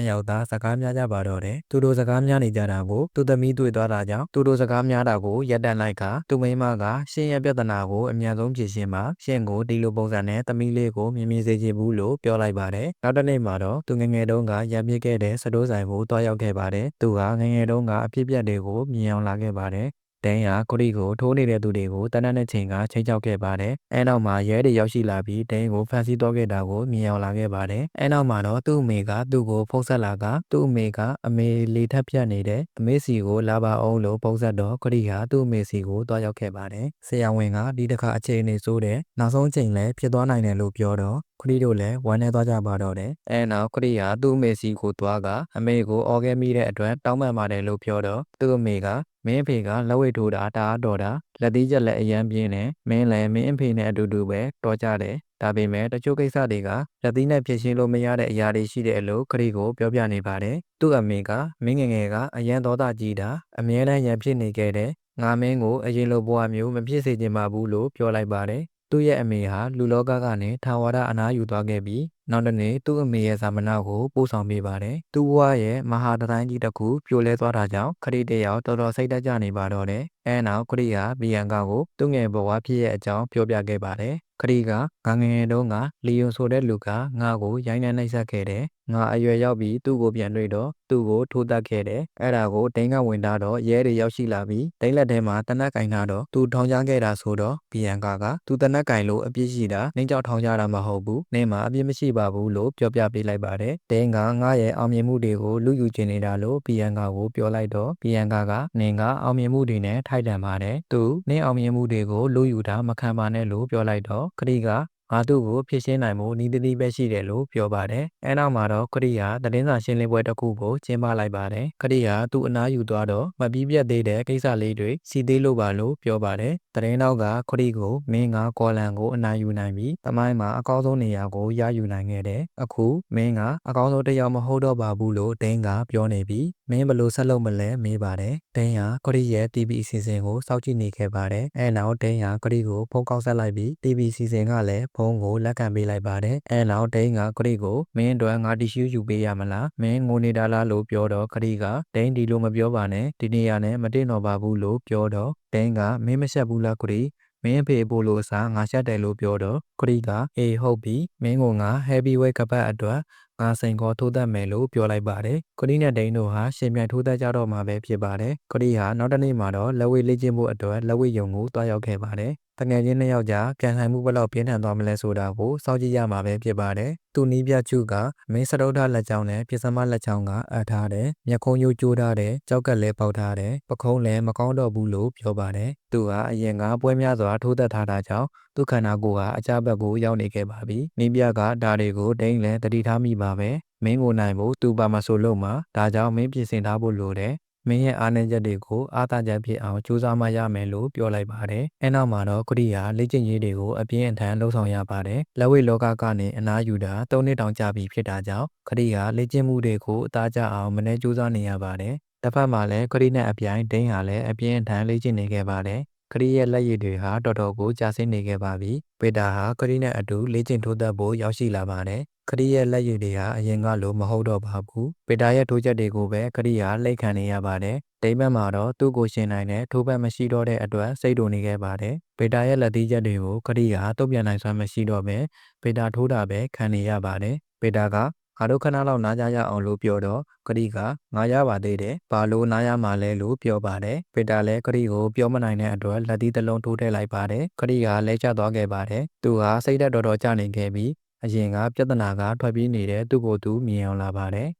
စ်ယောက်သားစကားများကြပါတော့တယ်သူတို့စကားများနေကြတာကိုသူသမီးတွေ့သွားတာကြောင့်သူတို့စကားများတာကိုရပ်တန့်လိုက်ကသူမိန်းမကရှင်းရဲ့ပြဿနာကိုအမြန်ဆုံးဖြေရှင်းမှာရှင်းကိုဒီလိုပုံစံနဲ့သမီးလေးကိုမြင်မြင်စေချင်ဘူးလို့ပြောလိုက်ပါတယ်နောက်တစ်နေ့မှာတော့သူငငယ်တုန်းကရံပြစ်ခဲ့တဲ့စတိုးဆိုင်ကိုတွားရောက်ခဲ့ပါတယ်သူကငငယ်တုန်းကအဖြစ်အပျက်တွေကိုမြင်အောင်လာခဲ့ပါတယ် ဒိန်းဟာကိုရီကိုထိုးနေတဲ့သူတွေကိုတနက်နဲ့ချိန်ကချိန်ချောက်ခဲ့ပါတယ်။အဲနောက်မှာရဲတွေရောက်ရှိလာပြီးဒိန်းကိုဖမ်းဆီးတော့ခဲ့တာကိုမြင်အောင်လာခဲ့ပါတယ်။အဲနောက်မှာတော့သူ့အမေကသူ့ကိုဖုန်းဆက်လာကသူ့အမေကအမေလေထပ်ပြတ်နေတဲ့အမေစီကိုလာပါအောင်လို့ပုံဆက်တော့ကိုရီဟာသူ့အမေစီကိုတွားရောက်ခဲ့ပါတယ်။ဆရာဝန်ကဒီတစ်ခါအချိန်နေဆိုးတယ်။နောက်ဆုံးချိန်လည်းဖြစ်သွားနိုင်တယ်လို့ပြောတော့ခရီတို့လည်းဝမ်းနေသွားကြပါတော့တယ်။အဲနောက်ခရီဟာသူ့အမေစီကိုသွားကအမေကိုအော်ခဲ့မိတဲ့အတွက်တောင်းပန်ပါတယ်လို့ပြောတော့သူ့အမေက မင်းအဖေကလက်ဝဲထိုးတာတအားတော်တာလက်သီးချက်လက်အရန်ပြင်းတယ်မင်းလည်းမင်းအဖေနဲ့အတူတူပဲတော်ကြတယ်ဒါပေမဲ့တချို့ကိစ္စတွေကလက်သီးနဲ့ဖြစ်ရှင်းလို့မရတဲ့အရာတွေရှိတဲ့အလို့ခရီကိုပြောပြနေပါတယ်သူ့အမေကမင်းငယ်ငယ်ကအရန်တော်တာကြီးတာအမြဲတမ်းရံဖြစ်နေခဲ့တဲ့ငါမင်းကိုအရင်လိုဘဝမျိုးမဖြစ်စေချင်ပါဘူးလို့ပြောလိုက်ပါတယ် သူ့ရဲ့အမေဟာလူလောကကနေထာဝရအနာယူသွားခဲ့ပြီးနောက်တစ်နေ့သူ့အမေရဲ့ဇာမနာကိုပို့ဆောင်ပေးပါတယ်။သူ့ဘဝရဲ့မဟာတတိုင်းကြီးတစ်ခုပြိုလဲသွားတာကြောင့်ခရီးတယောက်တော်တော်စိတ်တက်ကြနေပါတော့တယ်။အဲနောက်ခရီးကဘီယန်ကာကိုသူ့ငယ်ဘဝဖြစ်ရဲ့အကြောင်းပြောပြခဲ့ပါတယ်။ခရီးကငငယ်ငယ်တုန်းကလီယွန်ဆိုတဲ့လူကငါ့ကိုရိုင်းနှံနှိပ်စက်ခဲ့တယ်။ ငါအရွယ်ရောက်ပြီးသူ့ကိုပြန်တွေ့တော့သူ့ကိုထိုးတက်ခဲ့တယ်။အဲ့ဒါကိုဒိန်းကဝင်တာတော့ရဲတွေရောက်ရှိလာပြီးဒိန်းလက်ထဲမှာတနက်ကင်ထားတော့သူထောင်ချခဲ့တာဆိုတော့ဘီယန်ကာကသူတနက်ကင်လို့အပြစ်ရှိတာနှင်းကြောက်ထောင်ချတာမဟုတ်ဘူး။နင်းမှာအပြစ်မရှိပါဘူးလို့ပြောပြပေးလိုက်ပါတယ်။ဒိန်းကငါရဲ့အောင်မြင်မှုတွေကိုလူယူချင်နေတာလို့ဘီယန်ကာကိုပြောလိုက်တော့ဘီယန်ကာကနင်းကအောင်မြင်မှုတွေနဲ့ထိုက်တန်ပါတယ်။သူနင်းအောင်မြင်မှုတွေကိုလူယူတာမခံပါနဲ့လို့ပြောလိုက်တော့ခရီက ငါတို့ကိုဖြစ်ရှင်းနိုင်မှုနီးတတိပဲရှိတယ်လို့ပြောပါတယ်။အဲနောက်မှာတော့ခရီးဟာသတင်းစာရှင်းလင်းပွဲတစ်ခုကိုကျင်းပလိုက်ပါတယ်။ခရီးဟာသူ့အနားယူသွားတော့မပြီးပြတ်သေးတဲ့ကိစ္စလေးတွေစီသေးလို့ပါလို့ပြောပါတယ်။သတင်းနောက်ကခရီးကိုမင်းကကော်လန်ကိုအနားယူနိုင်ပြီးတမိုင်းမှာအကောင်းဆုံးနေရာကိုရယူနိုင်ခဲ့တယ်။အခုမင်းကအကောင်းဆုံးတစ်ယောက်မဟုတ်တော့ပါဘူးလို့ဒင်းကပြောနေပြီးမင်းဘလို့ဆက်လုပ်မလဲမေးပါတယ်။ဒင်းဟာခရီးရဲ့ TV အစီအစဉ်ကိုစောင့်ကြည့်နေခဲ့ပါတယ်။အဲနောက်ဒင်းဟာခရီးကိုဖုန်းကောက်ဆက်လိုက်ပြီး TV အစီအစဉ်ကလည်းဖုန်းကိုလက်ခံပေးလိုက်ပါတယ်။အဲနောက်ဒိန်းကခရီးကိုမင်းအတွက်ငါတီရှူးယူပေးရမလား။မင်းငိုနေတာလားလို့ပြောတော့ခရီးကဒိန်းဒီလိုမပြောပါနဲ့ဒီနေရာနဲ့မတင်တော့ပါဘူးလို့ပြောတော့ဒိန်းကမင်းမရှက်ဘူးလားခရီးမင်းဖေပို့လို့အစားငါရှက်တယ်လို့ပြောတော့ခရီးကအေးဟုတ်ပြီမင်းကငါ heavyweight ကပတ်အတွက်ငါစိန်ခေါ်ထိုးသက်မယ်လို့ပြောလိုက်ပါတယ်။ခရီးနဲ့ဒိန်းတို့ဟာရှင်ပြိုင်ထိုးသက်ကြတော့မှာပဲဖြစ်ပါတယ်။ခရီးဟာနောက်တစ်နေ့မှာတော့လက်ဝဲလေ့ကျင့်ဖို့အတွက်လက်ဝဲယုံကိုတွားရောက်ခဲ့ပါတယ် တငယ်ချင်းနှစ်ယောက်ကြားပြန်ဆိုင်မှုဘယ်လောက်ပြင်းထန်သွားမလဲဆိုတာကိုစောင့်ကြည့်ရမှာပဲဖြစ်ပါတယ်။သူနီးပြချုကမင်းစတုထလက်ချောင်းနဲ့ပြစ္စမလက်ချောင်းကအပ်ထားတယ်။မျက်ခုံးရိုးကျိုးထားတယ်။ကြောက်ကက်လည်းပေါက်ထားတယ်။ပခုံးလည်းမကောင်းတော့ဘူးလို့ပြောပါတယ်။သူဟာအရင်ကပွဲများစွာထိုးသက်ထားတာကြောင့်သူခန္ဓာကိုယ်ဟာအကြဘက်ကိုရောက်နေခဲ့ပါပြီ။နီးပြကဒါတွေကိုဒိန်းလည်းတတိထားမိပါပဲ။မင်းကိုနိုင်ဖို့သူပါမဆိုလို့မှာဒါကြောင့်မင်းပြင်ဆင်ထားဖို့လိုတယ် မင်းရဲ့အားနည်းချက်တွေကိုအားသာချက်ဖြစ်အောင်ကြိုးစားမှရမယ်လို့ပြောလိုက်ပါတယ်။အဲနောက်မှာတော့ကရိယာလေ့ကျင့်ရေးတွေကိုအပြင်းအထန်လှုံ့ဆော်ရပါတယ်။လက်ဝိလောကကနေအနားယူတာ၃နှစ်တောင်ကြာပြီဖြစ်တာကြောင့်ကရိယာလေ့ကျင့်မှုတွေကိုအသားကျအောင်မနေ့ကြိုးစားနေရပါတယ်။တစ်ဖက်မှာလည်းကရိနဲ့အပြိုင်ဒိန်းဟာလည်းအပြင်းအထန်လေ့ကျင့်နေခဲ့ပါတယ်။ခရီးရဲ့လက်ရည်တွေဟာတော်တော်ကိုကြာဆင်းနေခဲ့ပါပြီ။ပေတာဟာခရီးနဲ့အတူလေ့ကျင့်ထိုးသက်ဖို့ရောက်ရှိလာပါတယ်။ ခရီးရဲ့လက်ရည်တွေဟာအရင်ကလိုမဟုတ်တော့ပါဘူးပေတာရဲ့ထိုးချက်တွေကိုပဲခရီးဟာလှိတ်ခံနေရပါတယ်ဒိမ့်ဘက်မှာတော့သူ့ကိုရှင်နိုင်တဲ့ထိုးဘက်မရှိတော့တဲ့အတွက်စိတ်တူနေခဲ့ပါတယ်ပေတာရဲ့လက်သီးချက်တွေကိုခရီးဟာတုတ်ပြန်နိုင်စွမ်းမရှိတော့ပဲပေတာထိုးတာပဲခံနေရပါတယ်ပေတာကငါတို့ခဏလောက်နားကြရအောင်လို့ပြောတော့ခရီးကငါရပါသေးတယ်ဘာလို့နားရမှာလဲလို့ပြောပါတယ်ပေတာလည်းခရီးကိုပြောမနိုင်တဲ့အတွက်လက်သီးတစ်လုံးထိုးထည့်လိုက်ပါတယ်ခရီးကလဲကျသွားခဲ့ပါတယ်သူဟာစိတ်ဓာတ်တော်တော်ကျနေခဲ့ပြီး အရင်ကပြဿနာကထွက်ပြေးနေတဲ့သူ့ကိုယ်သူမြင်အောင်လာပါတယ်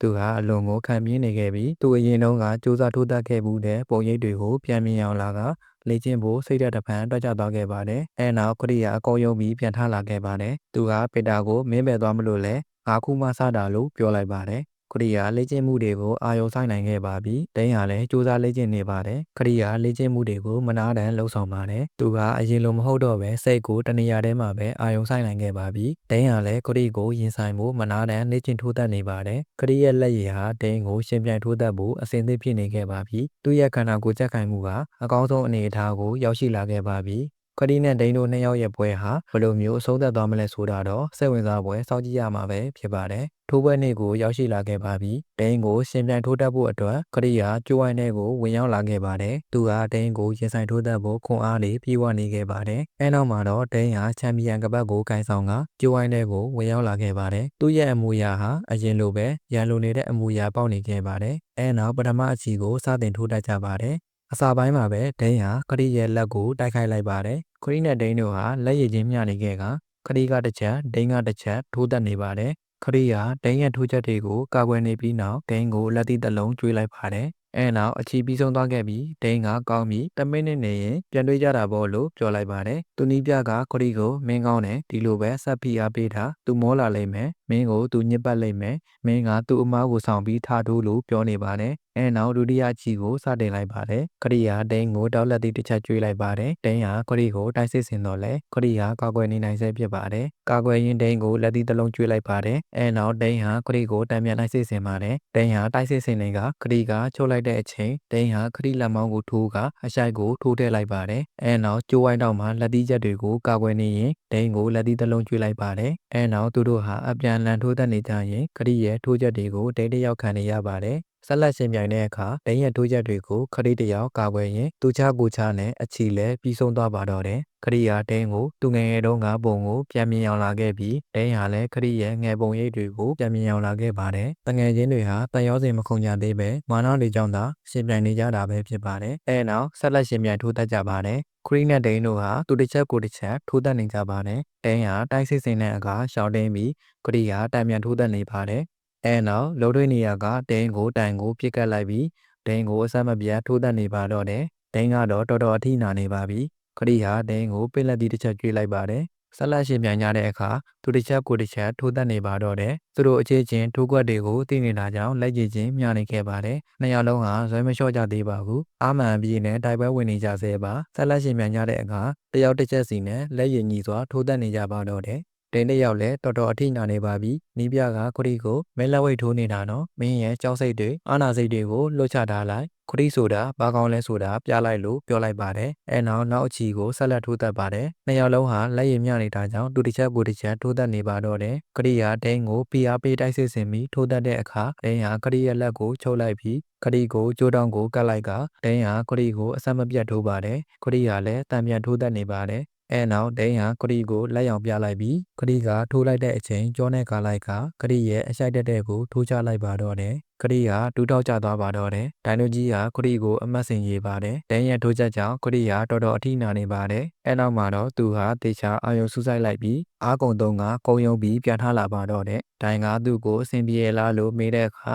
သူဟာအလွန်ကိုခံပြင်းနေခဲ့ပြီးသူအရင်တုန်းကစူးစမ်းထိုးတတ်ခဲ့မှုတဲ့ပုံရိပ်တွေကိုပြန်မြင်အောင်လာကလေ့ကျင့်ဖို့စိတ်ဓာတ်တစ်ဖန်တွက်ကြသွားခဲ့ပါတယ်။အဲနောက်ခရီးကအကောယုံပြီးပြန်ထလာခဲ့ပါတယ်။သူကပေတာကိုမင်းပဲသွားမလို့လဲငါခုမှစတာလို့ပြောလိုက်ပါတယ်။ ခရီးကလေ့ကျင့်မှုတွေကိုအာရုံစိုက်နိုင်ခဲ့ပါပြီ။ဒိန်းဟာလည်းစူးစမ်းလေ့ကျင့်နေပါတယ်။ခရီးကလေ့ကျင့်မှုတွေကိုမနာတမ်းလှုပ်ဆောင်ပါတယ်။သူကအရင်လိုမဟုတ်တော့ပဲစိတ်ကိုတနေရာထဲမှာပဲအာရုံစိုက်နိုင်ခဲ့ပါပြီ။ဒိန်းဟာလည်းခရီးကိုရင်ဆိုင်ဖို့မနာတမ်းလေ့ကျင့်ထိုးတတ်နေပါတယ်။ခရီးရဲ့လက်ရည်ဟာဒိန်းကိုရှင်ပြိုင်ထိုးတတ်ဖို့အဆင်သင့်ဖြစ်နေခဲ့ပါပြီ။သူ့ရဲ့ခန္ဓာကိုယ်ချက်ခိုင်မှုကအကောင်းဆုံးအနေအထားကိုရောက်ရှိလာခဲ့ပါပြီ။ခရီးနဲ့ဒိန်းတို့နှစ်ယောက်ရဲ့ပွဲဟာဘယ်လိုမျိုးအဆုံးသတ်သွားမလဲဆိုတာတော့စိတ်ဝင်စားပွဲစောင့်ကြည့်ရမှာပဲဖြစ်ပါတယ်။ ထိုးပွဲနေ့ကိုရောက်ရှိလာခဲ့ပါပြီ။ဒိန်းကိုရှင်ပြိုင်ထိုးတတ်ဖို့အတွက်ခရီးဟာကျိုးဝိုင်းထဲကိုဝင်ရောက်လာခဲ့ပါတယ်။သူဟာဒိန်းကိုရင်ဆိုင်ထိုးတတ်ဖို့ခွန်အားလေးပြေဝနေခဲ့ပါတယ်။အဲနောက်မှာတော့ဒိန်းဟာချန်ပီယံကပတ်ကိုကင်ဆောင်ကကျိုးဝိုင်းထဲကိုဝင်ရောက်လာခဲ့ပါတယ်။သူ့ရဲ့အမူအရာဟာအရင်လိုပဲရန်လိုနေတဲ့အမူအရာပေါက်နေခဲ့ပါတယ်။အဲနောက်ပထမအချီကိုစတင်ထိုးတတ်ကြပါတယ်။အစာပိုင်းမှာပဲဒိန်းဟာခရီးရဲ့လက်ကိုတိုက်ခိုက်လိုက်ပါတယ်။ခရီးနဲ့ဒိန်းတို့ဟာလက်ရည်ချင်းမျှနေခဲ့ကခရီးကတစ်ချက်ဒိန်းကတစ်ချက်ထိုးတတ်နေပါတယ် ခရီးယာဒိန်းရဲ့ထိုးချက်တွေကိုကာကွယ်နေပြီးနောက်ဒိန်းကိုလက်သီးတစ်လုံးကျွေးလိုက်ပါတယ်။အဲနောက်အချီပြီးဆုံးသွားခဲ့ပြီးဒိန်းကကောင်းပြီး10မိနစ်နေရင်ပြန်တွေးကြတာပေါ့လို့ပြောလိုက်ပါတယ်။သူနီးပြကခရီးကိုမင်းကောင်းတယ်ဒီလိုပဲဆက်ဖိအားပေးတာသူမောလာလိမ့်မယ်။ မင်းကိုသူညစ်ပတ်လိမ့်မယ်။မင်းကသူ့အမားကိုဆောင်ပြီးထားထိုးလို့ပြောနေပါတယ်။အဲနောက်ဒုတိယချီကိုစတင်လိုက်ပါတယ်။ခရီးယာဒိန်းကိုတောက်လက်သီးတစ်ချက်ကျွေးလိုက်ပါတယ်။ဒိန်းဟာခရီးကိုတိုက်စစ်စင်တော့လဲခရီးဟာကာကွယ်နေနိုင်ဆဲဖြစ်ပါတယ်။ကာကွယ်ရင်ဒိန်းကိုလက်သီးတစ်လုံးကျွေးလိုက်ပါတယ်။အဲနောက်ဒိန်းဟာခရီးကိုတံပြန်တိုက်စစ်စင်ပါတယ်။ဒိန်းဟာတိုက်စစ်စင်နေကခရီးကချိုးလိုက်တဲ့အချိန်ဒိန်းဟာခရီးလက်မောင်းကိုထိုးကအရှိုက်ကိုထိုးထည့်လိုက်ပါတယ်။အဲနောက်ကျိုးဝိုင်းတော့မှလက်သီးချက်တွေကိုကာကွယ်နေရင်ဒိန်းကိုလက်သီးတစ်လုံးကျွေးလိုက်ပါတယ်။အဲနောက်သူတို့ဟာအပြန်လန်ထိုးတတ်နေကြရင်ခရီးရဲ့ထိုးချက်တွေကိုဒိန်းတစ်ယောက်ခံနေရပါတယ်။ ဆက်လက်ရှင်ပြိုင်တဲ့အခါဒိန်းရဲ့တိုးချက်တွေကိုခရီးတယောက်ကာကွယ်ရင်သူချကိုချနဲ့အချီလဲပြီးဆုံးသွားပါတော့တယ်ခရီးယာဒိန်းကိုသူငယ်ငယ်တုန်းကပုံကိုပြန်မြင်အောင်လာခဲ့ပြီးဒိန်းဟာလည်းခရီးရဲ့ငယ်ပုံရိပ်တွေကိုပြန်မြင်အောင်လာခဲ့ပါတယ်တငယ်ချင်းတွေဟာတန်ရောစင်မခုံကြသေးပဲမာနာတွေကြောင့်သာရှင်ပြိုင်နေကြတာပဲဖြစ်ပါတယ်အဲနောက်ဆက်လက်ရှင်ပြိုင်ထိုးတတ်ကြပါတယ်ခရီးနဲ့ဒိန်းတို့ဟာသူတစ်ချက်ကိုတစ်ချက်ထိုးတတ်နေကြပါတယ်ဒိန်းဟာတိုက်စစ်စင်တဲ့အခါရှောင်းတင်းပြီးခရီးဟာတံပြန်ထိုးတတ်နေပါတယ် အဲနောက်လုံထွေးနေရကဒိန်းကိုတိုင်ကိုပြစ်ကတ်လိုက်ပြီးဒိန်းကိုအဆက်မပြတ်ထိုးတက်နေပါတော့တယ်ဒိန်းကတော့တော်တော်အထိနာနေပါပြီခရီးဟာဒိန်းကိုပင်လက်တီတစ်ချက်ကျွေးလိုက်ပါတယ်ဆက်လက်ရှင်ပြန်ကြတဲ့အခါသူတစ်ချက်ကိုတစ်ချက်ထိုးတက်နေပါတော့တယ်သူတို့အခြေချင်းထိုးကွက်တွေကိုသိနေတာကြောင့်လက်ကြည့်ချင်းမျှနေခဲ့ပါတယ်နှစ်ယောက်လုံးဟာဇွဲမလျှော့ကြသေးပါဘူးအာမန်ပြည်နဲ့တိုက်ပွဲဝင်နေကြဆဲပါဆက်လက်ရှင်ပြန်ကြတဲ့အခါတယောက်တစ်ချက်စီနဲ့လက်ရည်ညီစွာထိုးတက်နေကြပါတော့တယ် ဒိန်းတစ်ယောက်လည်းတော်တော်အထိနာနေပါပြီ။နီးပြကခရီကိုမဲလက်ဝိတ်ထိုးနေတာနော်။မင်းရဲ့ကြောက်စိတ်တွေအာနာစိတ်တွေကိုလွှတ်ချထားလိုက်။ခရီဆိုတာဘာကောင်းလဲဆိုတာပြလိုက်လို့ပြောလိုက်ပါတယ်။အဲနောက်နောက်အချီကိုဆက်လက်ထိုးတတ်ပါတယ်။နှစ်ယောက်လုံးဟာလက်ရည်မျှနေတာကြောင့်တူတစ်ချက်ပူတစ်ချက်ထိုးတတ်နေပါတော့တယ်။ခရီယာဒိန်းကိုပီအားပေးတိုက်စစ်စင်ပြီးထိုးတတ်တဲ့အခါဒိန်းဟာခရီရဲ့လက်ကိုချုပ်လိုက်ပြီးခရီကိုကြိုးတောင်ကိုကတ်လိုက်ကဒိန်းဟာခရီကိုအဆက်မပြတ်ထိုးပါတယ်။ခရီဟာလည်းတံပြန်ထိုးတတ်နေပါတယ် အဲနောက်ဒိန်းဟာခရီကိုလက်ရောင်ပြလိုက်ပြီးခရီကထိုးလိုက်တဲ့အချိန်ကြောနဲ့ကာလိုက်ကခရီရဲ့အရှိုက်တက်တဲ့ကိုထိုးချလိုက်ပါတော့တယ်ခရီဟာတူတောက်ကျသွားပါတော့တယ်ဒိုင်နိုကြီးဟာခရီကိုအမတ်စင်ရေးပါတယ်ဒိန်းရဲ့ထိုးချက်ကြောင့်ခရီဟာတော်တော်အထိနာနေပါတယ်အဲနောက်မှာတော့သူဟာတေချာအာယုံဆူဆိုင်လိုက်ပြီးအားကုံသုံးကကုံယုံပြီးပြန်ထလာပါတော့တယ်ဒိုင်ကသူ့ကိုအဆင်ပြေလားလို့မေးတဲ့အခါ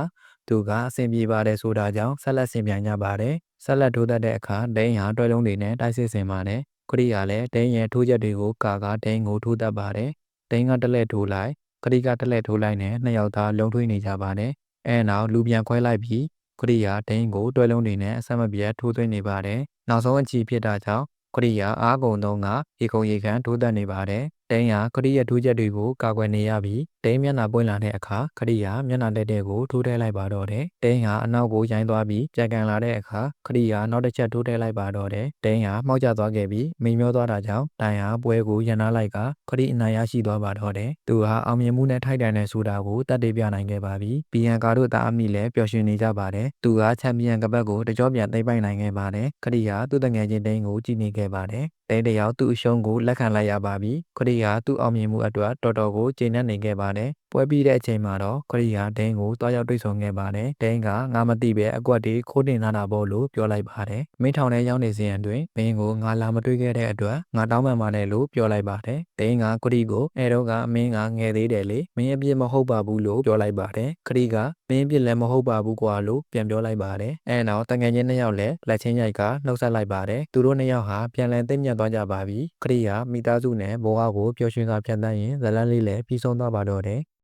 သူကအဆင်ပြေပါတယ်ဆိုတာကြောင့်ဆက်လက်ဆင်ပြန်ကြပါတယ်ဆက်လက်ထိုးတတ်တဲ့အခါဒိန်းဟာတွဲလုံးတွေနဲ့တိုက်စစ်ဆင်ပါတယ် ခရီးကလည်းဒိန်းရဲ့ထိုးချက်တွေကိုကာကဒိန်းကိုထိုးတတ်ပါတယ်။ဒိန်းကတလက်ထိုးလိုက်ခရီးကတလက်ထိုးလိုက်နဲ့နှစ်ယောက်သားလုံထွေးနေကြပါတယ်။အဲနောက်လူပြန်ခွဲလိုက်ပြီးခရီးကဒိန်းကိုတွဲလုံးတွေနဲ့အဆက်မပြတ်ထိုးသွင်းနေပါတယ်။နောက်ဆုံးအချီဖြစ်တာကြောင့်ခရီးကအားကုန်သုံးကရေကုန်ရေခမ်းထိုးတတ်နေပါတယ် ဒိန်းဟာခရီးရဲ့ထိုးချက်တွေကိုကာကွယ်နေရပြီးဒိန်းမျက်နှာပွင့်လာတဲ့အခါခရီးဟာမျက်နှာတက်တဲ့ကိုထိုးထည့်လိုက်ပါတော့တယ်ဒိန်းဟာအနောက်ကိုရိုင်းသွားပြီးကြံကန်လာတဲ့အခါခရီးဟာနောက်တစ်ချက်ထိုးထည့်လိုက်ပါတော့တယ်ဒိန်းဟာမှောက်ကျသွားခဲ့ပြီးမိန်မျောသွားတာကြောင့်တိုင်ဟာပွဲကိုရန်နာလိုက်ကခရီးအနိုင်ရရှိသွားပါတော့တယ်သူဟာအောင်မြင်မှုနဲ့ထိုက်တန်တဲ့ဆိုတာကိုတတ်သိပြနိုင်ခဲ့ပါပြီဘီယန်ကာတို့တာအမိလည်းပျော်ရွှင်နေကြပါတယ်သူဟာချန်ပီယံကပတ်ကိုတကြောပြန်သိမ်းပိုက်နိုင်ခဲ့ပါတယ်ခရီးဟာသူ့တငယ်ချင်းဒိန်းကိုကြည့်နေခဲ့ပါတယ်ဒိန်းတယောက်သူ့အရှုံးကိုလက်ခံလိုက်ရပါပြီခရီးဟာသူ့အောင်မြင်မှုအတွက်တော်တော်ကိုကျေနပ်နေခဲ့ပါတယ်ပွဲပြီးတဲ့အချိန်မှာတော့ခရီးဟာဒိန်းကိုတွားရောက်တွေ့ဆုံခဲ့ပါတယ်ဒိန်းကငါမသိပဲအကွက်တွေခိုးတင်လာတာပေါ့လို့ပြောလိုက်ပါတယ်မင်းထောင်ထဲရောက်နေစဉ်အတွင်းမင်းကိုငါလာမတွေ့ခဲ့တဲ့အတွက်ငါတောင်းပန်ပါတယ်လို့ပြောလိုက်ပါတယ်ဒိန်းကခရီးကိုအဲတော့ကမင်းကငယ်သေးတယ်လေမင်းအပြစ်မဟုတ်ပါဘူးလို့ပြောလိုက်ပါတယ်ခရီးကမင်းအပြစ်လည်းမဟုတ်ပါဘူးကွာလို့ပြန်ပြောလိုက်ပါတယ်အဲနောက်တငယ်ချင်းနှစ်ယောက်လည်းလက်ချင်းရိုက်ကနှုတ်ဆက်လိုက်ပါတယ်သူတို့နှစ်ယောက်ဟာပြန်လည်သိမ့်မြတ်သွားကြပါပြီခရီးကမိသားစုနဲ့ဘောကကိုပျော်ရွှင်စွာဖြတ်သန်းရင်ဇလန်းလေးလည်းပြီးဆုံးသွားပါတော့တယ်